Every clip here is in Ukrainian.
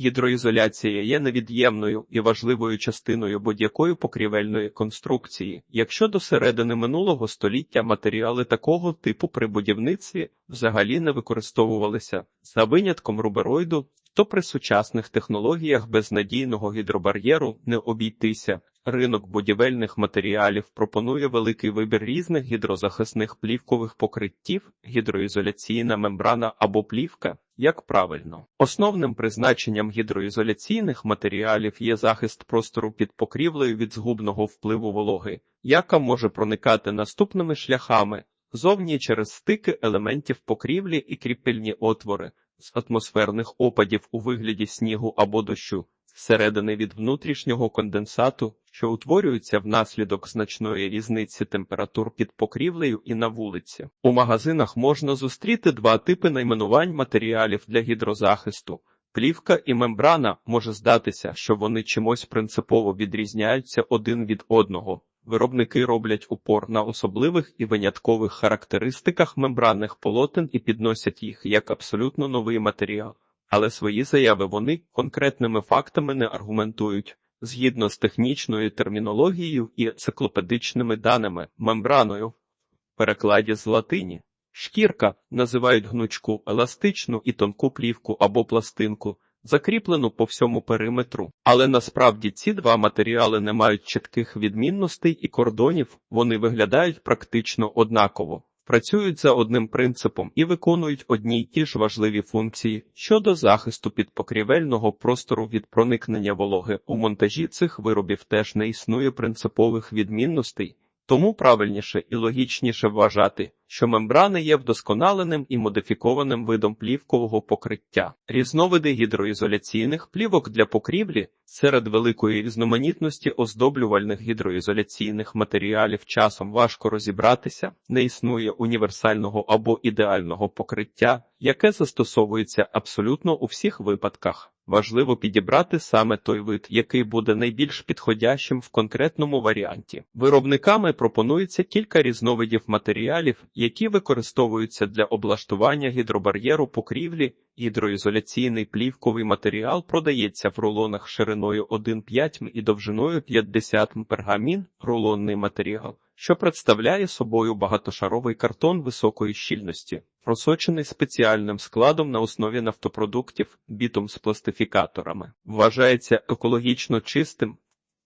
Гідроізоляція є невід'ємною і важливою частиною будь-якої покрівельної конструкції. Якщо до середини минулого століття матеріали такого типу при будівництві взагалі не використовувалися за винятком рубероїду, то при сучасних технологіях без надійного гідробар'єру не обійтися. Ринок будівельних матеріалів пропонує великий вибір різних гідрозахисних плівкових покриттів, гідроізоляційна мембрана або плівка. Як правильно, основним призначенням гідроізоляційних матеріалів є захист простору під покрівлею від згубного впливу вологи, яка може проникати наступними шляхами зовні через стики елементів покрівлі і кріпельні отвори з атмосферних опадів у вигляді снігу або дощу, зсередини від внутрішнього конденсату, що утворюється внаслідок значної різниці температур під покрівлею і на вулиці. У магазинах можна зустріти два типи найменувань матеріалів для гідрозахисту. Плівка і мембрана може здатися, що вони чимось принципово відрізняються один від одного. Виробники роблять упор на особливих і виняткових характеристиках мембранних полотен і підносять їх як абсолютно новий матеріал, але свої заяви вони конкретними фактами не аргументують. Згідно з технічною термінологією і циклопедичними даними, мембраною в перекладі з латині. Шкірка називають гнучку, еластичну і тонку плівку або пластинку, закріплену по всьому периметру. Але насправді ці два матеріали не мають чітких відмінностей і кордонів, вони виглядають практично однаково, працюють за одним принципом і виконують одні й ті ж важливі функції щодо захисту підпокрівельного простору від проникнення вологи. У монтажі цих виробів теж не існує принципових відмінностей. Тому правильніше і логічніше вважати, що мембрани є вдосконаленим і модифікованим видом плівкового покриття. Різновиди гідроізоляційних плівок для покрівлі серед великої різноманітності оздоблювальних гідроізоляційних матеріалів часом важко розібратися, не існує універсального або ідеального покриття, яке застосовується абсолютно у всіх випадках. Важливо підібрати саме той вид, який буде найбільш підходящим в конкретному варіанті. Виробниками пропонується кілька різновидів матеріалів, які використовуються для облаштування гідробар'єру покрівлі. Гідроізоляційний плівковий матеріал продається в рулонах шириною 1,5 м і довжиною 50 м пергамін, рулонний матеріал, що представляє собою багатошаровий картон високої щільності, просочений спеціальним складом на основі нафтопродуктів, бітум з пластифікаторами. Вважається екологічно чистим,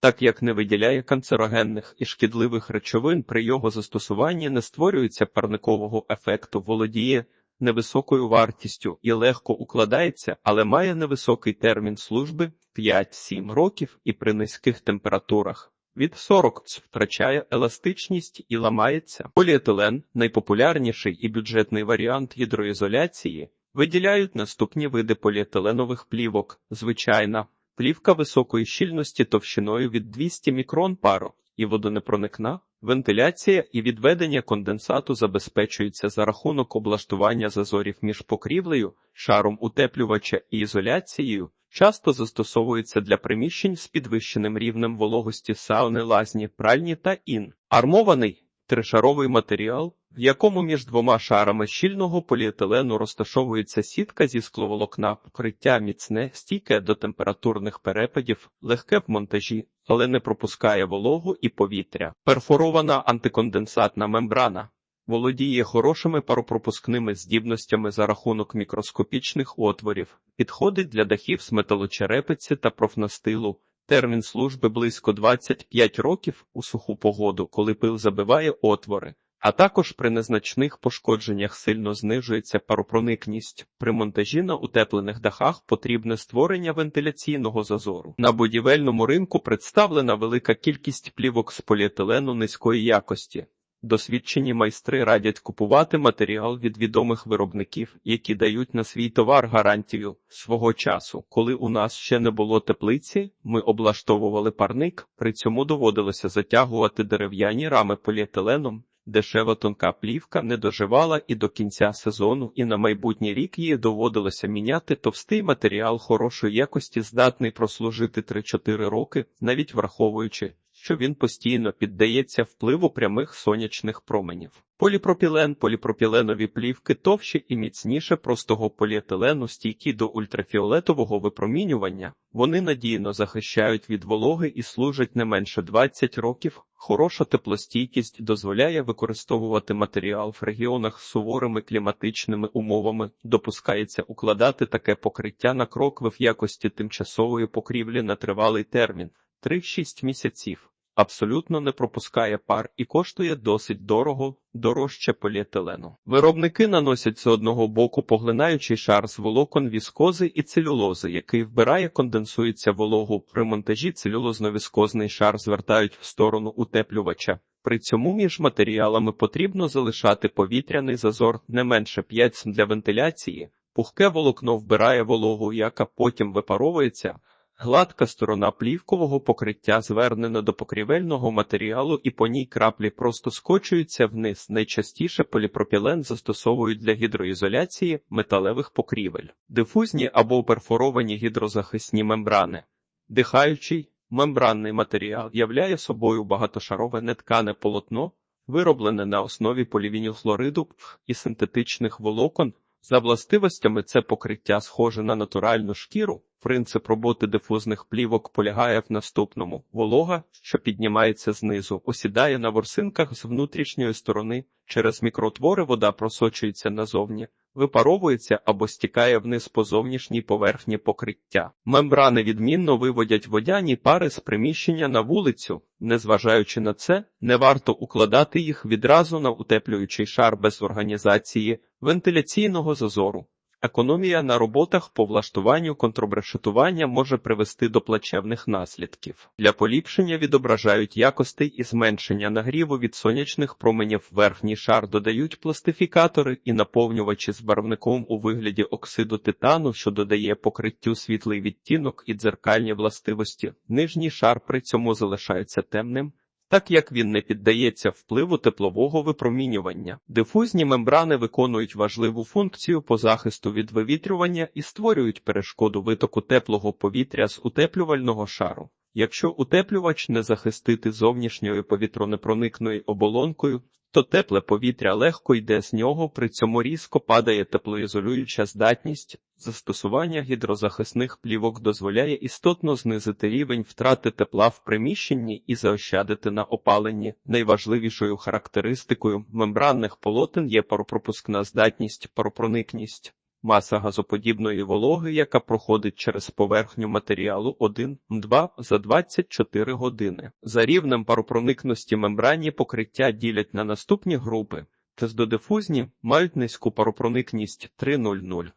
так як не виділяє канцерогенних і шкідливих речовин при його застосуванні не створюється парникового ефекту, володіє невисокою вартістю і легко укладається, але має невисокий термін служби 5-7 років і при низьких температурах. Від 40 втрачає еластичність і ламається. Поліетилен найпопулярніший і бюджетний варіант гідроізоляції, виділяють наступні види поліетиленових плівок, звичайна плівка високої щільності товщиною від 200 мікрон пару і водонепроникна. Вентиляція і відведення конденсату забезпечуються за рахунок облаштування зазорів між покрівлею, шаром утеплювача і ізоляцією, часто застосовується для приміщень з підвищеним рівнем вологості сауни, лазні, пральні та ін. Армований тришаровий матеріал, в якому між двома шарами щільного поліетилену розташовується сітка зі скловолокна, покриття міцне, стійке до температурних перепадів, легке в монтажі, але не пропускає вологу і повітря. Перфорована антиконденсатна мембрана. Володіє хорошими паропропускними здібностями за рахунок мікроскопічних отворів, підходить для дахів з металочерепиці та профнастилу. Термін служби близько 25 років у суху погоду, коли пил забиває отвори, а також при незначних пошкодженнях сильно знижується паропроникність. При монтажі на утеплених дахах потрібне створення вентиляційного зазору. На будівельному ринку представлена велика кількість плівок з поліетилену низької якості. Досвідчені майстри радять купувати матеріал від відомих виробників, які дають на свій товар гарантію свого часу. Коли у нас ще не було теплиці, ми облаштовували парник, при цьому доводилося затягувати дерев'яні рами поліетиленом. Дешева тонка плівка не доживала і до кінця сезону, і на майбутній рік її доводилося міняти товстий матеріал хорошої якості, здатний прослужити 3-4 роки, навіть враховуючи, що він постійно піддається впливу прямих сонячних променів. Поліпропілен, поліпропіленові плівки товщі і міцніше простого поліетилену, стійкі до ультрафіолетового випромінювання. Вони надійно захищають від вологи і служать не менше 20 років. Хороша теплостійкість дозволяє використовувати матеріал в регіонах з суворими кліматичними умовами. Допускається укладати таке покриття на крокви в якості тимчасової покрівлі на тривалий термін 3-6 місяців. Абсолютно не пропускає пар і коштує досить дорого, дорожче поліетилену. Виробники наносять з одного боку поглинаючий шар з волокон віскози і целюлози, який вбирає, конденсується вологу. При монтажі целюлозно-віскозний шар звертають в сторону утеплювача. При цьому між матеріалами потрібно залишати повітряний зазор не менше 5 для вентиляції. Пухке волокно вбирає вологу, яка потім випаровується. Гладка сторона плівкового покриття звернена до покрівельного матеріалу і по ній краплі просто скочуються вниз. Найчастіше поліпропілен застосовують для гідроізоляції металевих покрівель, дифузні або перфоровані гідрозахисні мембрани. Дихаючий мембранний матеріал являє собою багатошарове неткане полотно, вироблене на основі полівінілхлориду і синтетичних волокон. За властивостями це покриття схоже на натуральну шкіру. Принцип роботи дифузних плівок полягає в наступному: волога, що піднімається знизу, осідає на ворсинках з внутрішньої сторони. Через мікротвори вода просочується назовні, випаровується або стікає вниз по зовнішній поверхні покриття. Мембрани відмінно виводять водяні пари з приміщення на вулицю. Незважаючи на це, не варто укладати їх відразу на утеплюючий шар без організації вентиляційного зазору. Економія на роботах по влаштуванню контрбрешетування може привести до плачевних наслідків. Для поліпшення відображають якостей і зменшення нагріву від сонячних променів верхній шар додають пластифікатори і наповнювачі з барвником у вигляді оксиду титану, що додає покриттю світлий відтінок і дзеркальні властивості. Нижній шар при цьому залишається темним так як він не піддається впливу теплового випромінювання. Дифузні мембрани виконують важливу функцію по захисту від вивітрювання і створюють перешкоду витоку теплого повітря з утеплювального шару. Якщо утеплювач не захистити зовнішньою повітронепроникною оболонкою, то тепле повітря легко йде з нього, при цьому різко падає теплоізолююча здатність. Застосування гідрозахисних плівок дозволяє істотно знизити рівень втрати тепла в приміщенні і заощадити на опаленні. Найважливішою характеристикою мембранних полотен є паропропускна здатність, паропроникність. Маса газоподібної вологи, яка проходить через поверхню матеріалу 1-2 за 24 години. За рівнем паропроникності мембранні покриття ділять на наступні групи. Тездодифузні мають низьку паропроникність 3,00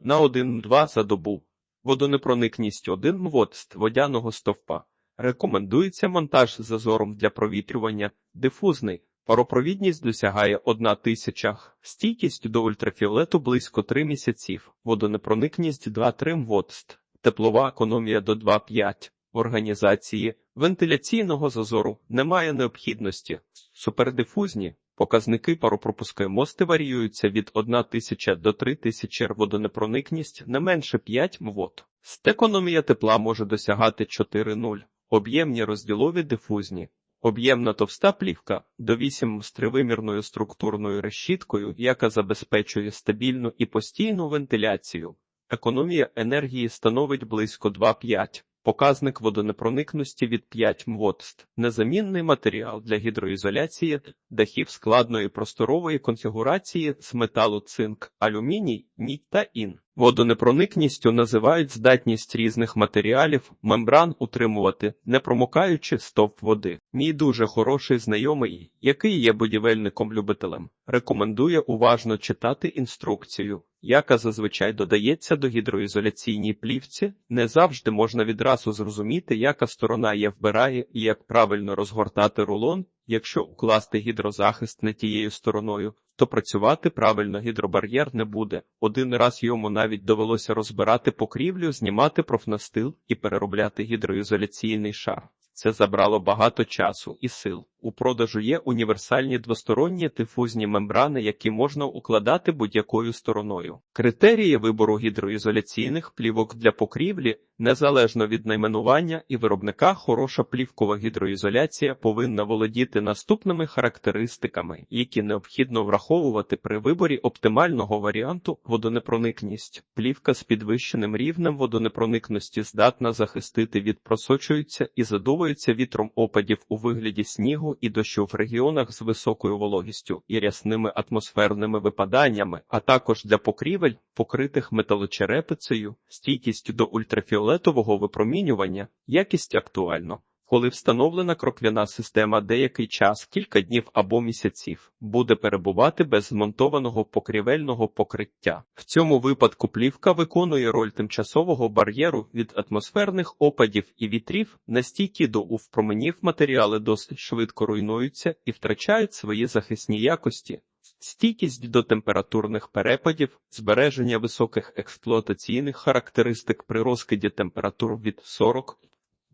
на 1,2 за добу. Водонепроникність 1 мвост водяного стовпа. Рекомендується монтаж з зазором для провітрювання, дифузний. Паропровідність досягає 1 тисяча, стійкість до ультрафіолету близько 3 місяців, водонепроникність 2-3 мвост, теплова економія до 2,5. В організації вентиляційного зазору немає необхідності. Супердифузні показники паропропускної варіюються від 1 тисяча до 3 тисячі водонепроникність не менше 5 мвот. Стекономія тепла може досягати 4,0. Об'ємні розділові дифузні. Об'ємна товста плівка до 8 з тривимірною структурною решіткою, яка забезпечує стабільну і постійну вентиляцію. Економія енергії становить близько 2,5. Показник водонепроникності від 5 мвост. Незамінний матеріал для гідроізоляції дахів складної просторової конфігурації з металу цинк, алюміній, мідь та ін. Водонепроникністю називають здатність різних матеріалів, мембран утримувати, не промокаючи стовп води. Мій дуже хороший знайомий, який є будівельником-любителем, рекомендує уважно читати інструкцію, яка зазвичай додається до гідроізоляційній плівці. Не завжди можна відразу зрозуміти, яка сторона є вбирає і як правильно розгортати рулон. Якщо укласти гідрозахист не тією стороною, то працювати правильно гідробар'єр не буде. Один раз йому навіть довелося розбирати покрівлю, знімати профнастил і переробляти гідроізоляційний шар. Це забрало багато часу і сил. У продажу є універсальні двосторонні дифузні мембрани, які можна укладати будь-якою стороною. Критерії вибору гідроізоляційних плівок для покрівлі незалежно від найменування і виробника, хороша плівкова гідроізоляція повинна володіти наступними характеристиками, які необхідно враховувати при виборі оптимального варіанту водонепроникність. Плівка з підвищеним рівнем водонепроникності здатна захистити від просочується і задувається вітром опадів у вигляді снігу і дощу в регіонах з високою вологістю і рясними атмосферними випаданнями, а також для покрівель, покритих металочерепицею, стійкістю до ультрафіолетового випромінювання, якість актуально. Коли встановлена кроквяна система деякий час, кілька днів або місяців, буде перебувати без змонтованого покрівельного покриття. В цьому випадку плівка виконує роль тимчасового бар'єру від атмосферних опадів і вітрів, настільки до УВ променів матеріали досить швидко руйнуються і втрачають свої захисні якості. Стійкість до температурних перепадів, збереження високих експлуатаційних характеристик при розкиді температур від 40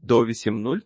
до 8,0,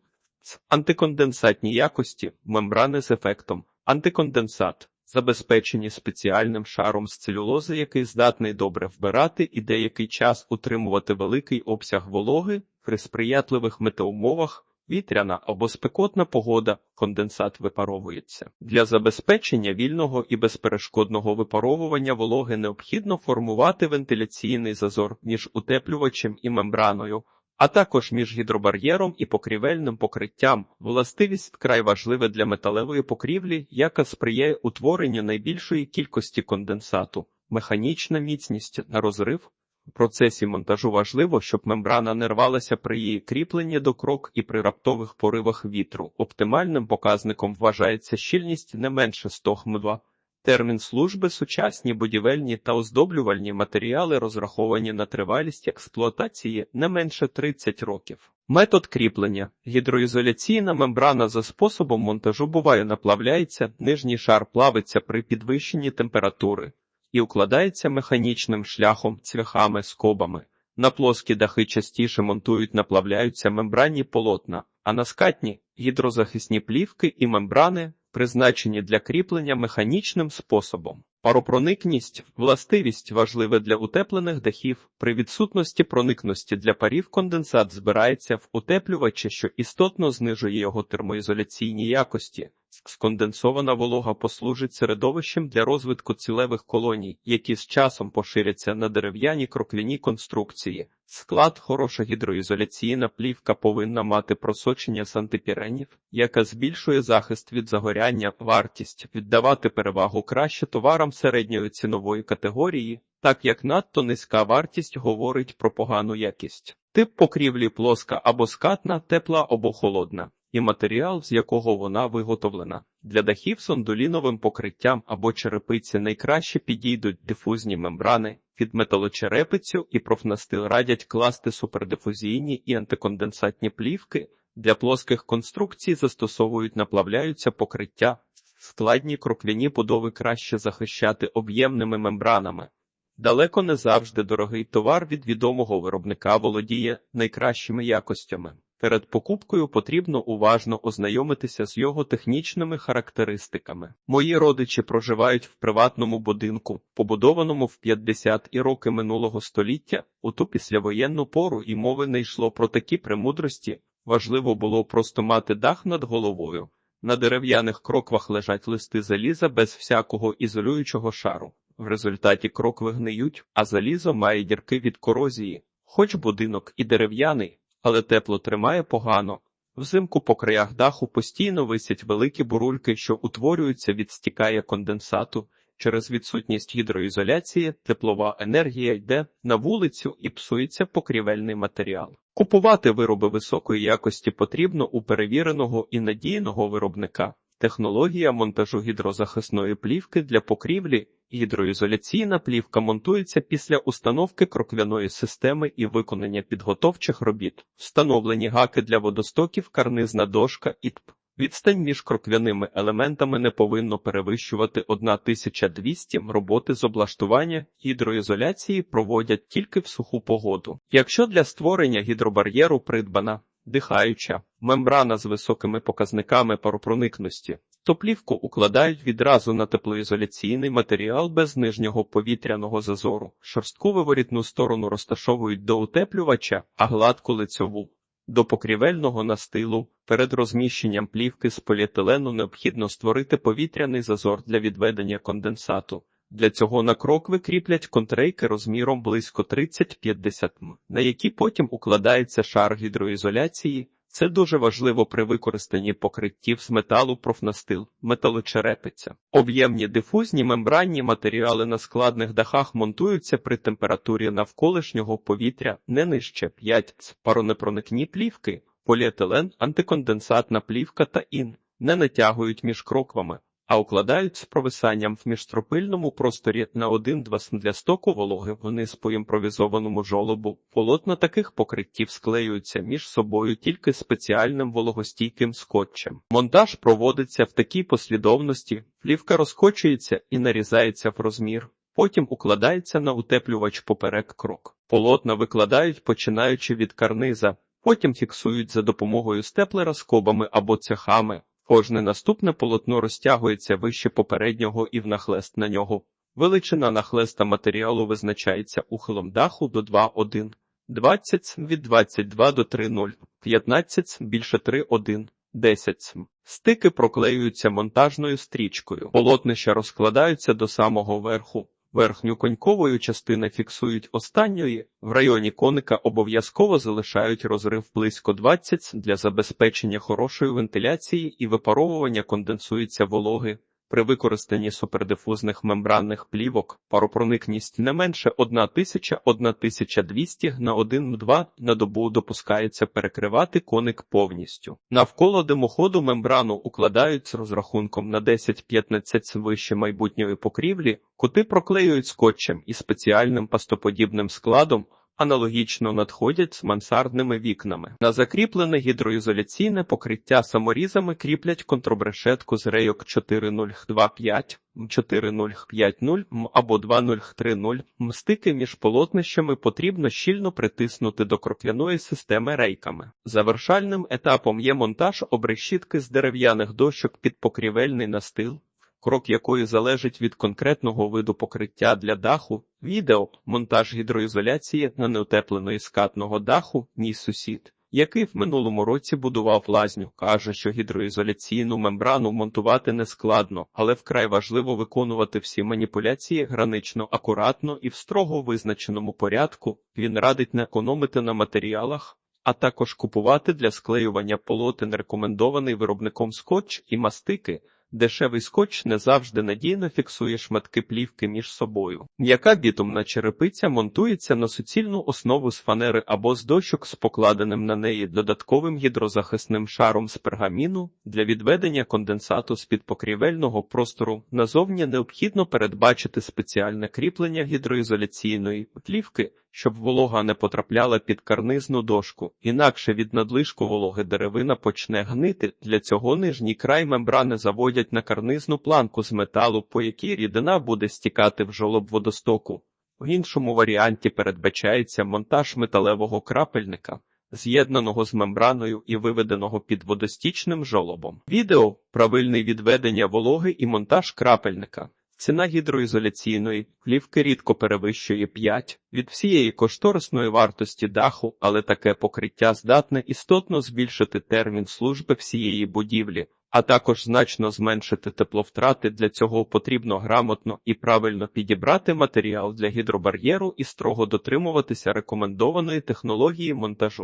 антиконденсатні якості, мембрани з ефектом, антиконденсат, забезпечені спеціальним шаром з целюлози, який здатний добре вбирати і деякий час утримувати великий обсяг вологи при сприятливих метеумовах. Вітряна або спекотна погода, конденсат випаровується. Для забезпечення вільного і безперешкодного випаровування вологи необхідно формувати вентиляційний зазор між утеплювачем і мембраною, а також між гідробар'єром і покрівельним покриттям. Властивість вкрай важлива для металевої покрівлі, яка сприяє утворенню найбільшої кількості конденсату, механічна міцність на розрив. В процесі монтажу важливо, щоб мембрана не рвалася при її кріпленні до крок і при раптових поривах вітру. Оптимальним показником вважається щільність не менше 100 хм2. Термін служби сучасні будівельні та оздоблювальні матеріали розраховані на тривалість експлуатації не менше 30 років. Метод кріплення. Гідроізоляційна мембрана за способом монтажу буває наплавляється, нижній шар плавиться при підвищенні температури і укладається механічним шляхом, цвяхами, скобами. На плоскі дахи частіше монтують наплавляються мембранні полотна, а на скатні гідрозахисні плівки і мембрани призначені для кріплення механічним способом. Паропроникність властивість важлива для утеплених дахів. При відсутності проникності для парів конденсат збирається в утеплювачі, що істотно знижує його термоізоляційні якості. Сконденсована волога послужить середовищем для розвитку цілевих колоній, які з часом поширяться на дерев'яні кроквяні конструкції. Склад хороша гідроізоляційна плівка повинна мати просочення з антипіренів, яка збільшує захист від загоряння, вартість, віддавати перевагу краще товарам середньої цінової категорії, так як надто низька вартість говорить про погану якість. Тип покрівлі плоска або скатна, тепла або холодна і матеріал, з якого вона виготовлена. Для дахів з ондуліновим покриттям або черепиці найкраще підійдуть дифузні мембрани, під металочерепицю і профнастил радять класти супердифузійні і антиконденсатні плівки. Для плоских конструкцій застосовують наплавляються покриття, складні кроквяні будови краще захищати об'ємними мембранами. Далеко не завжди дорогий товар від відомого виробника володіє найкращими якостями. Перед покупкою потрібно уважно ознайомитися з його технічними характеристиками. Мої родичі проживають в приватному будинку, побудованому в 50-ті роки минулого століття, у ту післявоєнну пору і мови не йшло про такі премудрості. Важливо було просто мати дах над головою. На дерев'яних кроквах лежать листи заліза без всякого ізолюючого шару. В результаті крокви гниють, а залізо має дірки від корозії, хоч будинок і дерев'яний але тепло тримає погано. Взимку по краях даху постійно висять великі бурульки, що утворюються від стікання конденсату. Через відсутність гідроізоляції теплова енергія йде на вулицю і псується покрівельний матеріал. Купувати вироби високої якості потрібно у перевіреного і надійного виробника. Технологія монтажу гідрозахисної плівки для покрівлі Гідроізоляційна плівка монтується після установки кроквяної системи і виконання підготовчих робіт, встановлені гаки для водостоків, карнизна дошка і ТП. Відстань між кроквяними елементами не повинно перевищувати 1200 роботи з облаштування гідроізоляції проводять тільки в суху погоду. Якщо для створення гідробар'єру придбана дихаюча, мембрана з високими показниками паропроникності. То плівку укладають відразу на теплоізоляційний матеріал без нижнього повітряного зазору. Шорстку виворітну сторону розташовують до утеплювача, а гладку лицьову до покрівельного настилу. Перед розміщенням плівки з поліетилену необхідно створити повітряний зазор для відведення конденсату. Для цього на крок викріплять контрейки розміром близько 30-50 м, на які потім укладається шар гідроізоляції. Це дуже важливо при використанні покриттів з металу профнастил, металочерепиця. Об'ємні дифузні мембранні матеріали на складних дахах монтуються при температурі навколишнього повітря не нижче 5 Ц. паронепроникні плівки, поліетилен, антиконденсатна плівка та ін не натягують між кроквами а укладають з провисанням в міжстропильному просторі на 1-2 см для стоку вологи вниз по імпровізованому жолобу. Полотна таких покриттів склеюються між собою тільки спеціальним вологостійким скотчем. Монтаж проводиться в такій послідовності, плівка розкочується і нарізається в розмір. Потім укладається на утеплювач поперек крок. Полотна викладають починаючи від карниза, потім фіксують за допомогою степлера скобами або цехами. Кожне наступне полотно розтягується вище попереднього і внахлест на нього. Величина нахлеста матеріалу визначається ухилом даху до 2,1, 20 від 22 до 3,0, 15 більше 3,1, 10. Стики проклеюються монтажною стрічкою. Полотнища розкладаються до самого верху. Верхню коньковою частину фіксують останньої, в районі коника обов'язково залишають розрив близько 20 для забезпечення хорошої вентиляції і випаровування конденсується вологи. При використанні супердифузних мембранних плівок паропроникність не менше 1000-1200 на 1-2 на добу допускається перекривати коник повністю. Навколо димоходу мембрану укладають з розрахунком на 10-15 вище майбутньої покрівлі, кути проклеюють скотчем і спеціальним пастоподібним складом, аналогічно надходять з мансардними вікнами. На закріплене гідроізоляційне покриття саморізами кріплять контрабрешетку з рейок 4025, 4050 м або 2030 м. Стики між полотнищами потрібно щільно притиснути до кроквяної системи рейками. Завершальним етапом є монтаж обрешітки з дерев'яних дощок під покрівельний настил крок якої залежить від конкретного виду покриття для даху, відео, монтаж гідроізоляції на неутепленої скатного даху, мій сусід, який в минулому році будував лазню, каже, що гідроізоляційну мембрану монтувати не складно, але вкрай важливо виконувати всі маніпуляції гранично акуратно і в строго визначеному порядку. Він радить не економити на матеріалах. А також купувати для склеювання полотен рекомендований виробником скотч і мастики, Дешевий скотч не завжди надійно фіксує шматки плівки між собою. М'яка бітумна черепиця монтується на суцільну основу з фанери або з дощок з покладеним на неї додатковим гідрозахисним шаром з пергаміну для відведення конденсату з під покрівельного простору. Назовні необхідно передбачити спеціальне кріплення гідроізоляційної плівки щоб волога не потрапляла під карнизну дошку, інакше від надлишку вологи деревина почне гнити. Для цього нижній край мембрани заводять на карнизну планку з металу, по якій рідина буде стікати в жолоб водостоку. В іншому варіанті передбачається монтаж металевого крапельника, з'єднаного з мембраною і виведеного під водостічним жолобом. Відео правильне відведення вологи і монтаж крапельника. Ціна гідроізоляційної плівки рідко перевищує 5 від всієї кошторисної вартості даху, але таке покриття здатне істотно збільшити термін служби всієї будівлі, а також значно зменшити тепловтрати. Для цього потрібно грамотно і правильно підібрати матеріал для гідробар'єру і строго дотримуватися рекомендованої технології монтажу.